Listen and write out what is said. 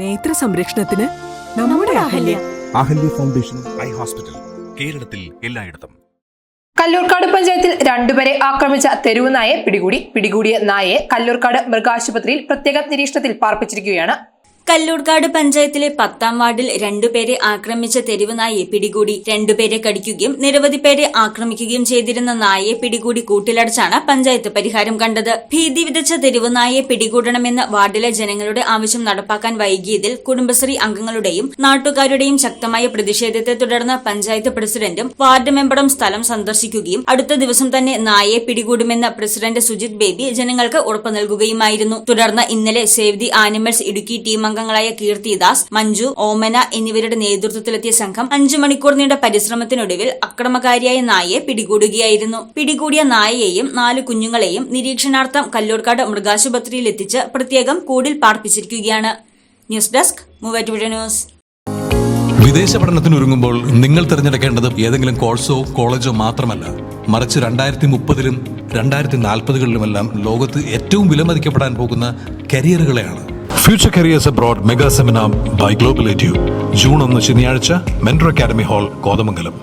നേത്ര സംരക്ഷണത്തിന് നമ്മുടെ Ahalya. Ahalya foundation eye hospital കേരളത്തിൽ എല്ലായിടത്തും. കല്ലൂർക്കാട് പഞ്ചായത്തിൽ രണ്ടുപേരെ ആക്രമിച്ച തെരുവ് നായെ പിടികൂടി. പിടികൂടിയ നായയെ കല്ലൂർക്കാട് മൃഗാശുപത്രിയിൽ പ്രത്യേക നിരീക്ഷണത്തിൽ പാർപ്പിച്ചിരിക്കുകയാണ്. കല്ലൂർക്കാട് പഞ്ചായത്തിലെ പത്താം വാർഡിൽ രണ്ടുപേരെ ആക്രമിച്ച തെരുവ് നായയെ പിടികൂടി രണ്ടുപേരെ കടിക്കുകയും നിരവധി പേരെ ആക്രമിക്കുകയും ചെയ്തിരുന്ന നായയെ പിടികൂടി കൂട്ടിലടച്ചാണ് പഞ്ചായത്ത് പരിഹാരം കണ്ടത്. ഭീതി വിതച്ച തെരുവ് നായയെ പിടികൂടണമെന്ന് വാർഡിലെ ജനങ്ങളുടെ ആവശ്യം നടപ്പാക്കാൻ വൈകിയതിൽ കുടുംബശ്രീ അംഗങ്ങളുടെയും നാട്ടുകാരുടെയും ശക്തമായ പ്രതിഷേധത്തെ തുടർന്ന് പഞ്ചായത്ത് പ്രസിഡന്റും വാർഡ് മെമ്പറും സ്ഥലം സന്ദർശിക്കുകയും അടുത്ത ദിവസം തന്നെ നായയെ പിടികൂടുമെന്ന് പ്രസിഡന്റ് സുജിത് ബേബി ജനങ്ങൾക്ക് ഉറപ്പു നൽകുകയുമായിരുന്നു. തുടർന്ന് ഇന്നലെ save the animals Idukki team അംഗങ്ങളായ കീർത്തിദാസ് മഞ്ജു ഓമന എന്നിവരുടെ നേതൃത്വത്തിലെത്തിയ സംഘം അഞ്ചു മണിക്കൂർ നീണ്ട പരിശ്രമത്തിനൊടുവിൽ അക്രമകാരിയായ നായയെ പിടികൂടുകയായിരുന്നു. പിടികൂടിയ നായയെയും നാല് കുഞ്ഞുങ്ങളെയും നിരീക്ഷണാർത്ഥം കല്ലൂർക്കാട് മൃഗാശുപത്രിയിൽ എത്തിച്ച് പ്രത്യേകം കൂടിൽ പാർപ്പിച്ചിരിക്കുകയാണ്. News desk Muvattupuzha news. വിദേശ പഠനത്തിന് ഒരുങ്ങുമ്പോൾ നിങ്ങൾ തിരഞ്ഞെടുക്കേണ്ടത് ഏതെങ്കിലും കോഴ്സോ കോളേജോ മാത്രമല്ല. മറിച്ച് രണ്ടായിരത്തി മുപ്പതിലും രണ്ടായിരത്തി നാൽപ്പതുകളിലുമെല്ലാം ലോകത്ത് ഏറ്റവും വിലമതിക്കപ്പെടാൻ പോകുന്ന കരിയറുകളെയാണ്. Future careers abroad mega seminar by global edu June ഒന്ന് ശനിയാഴ്ച മെൻഡർ അക്കാദമി ഹാൾ കോതമംഗലം.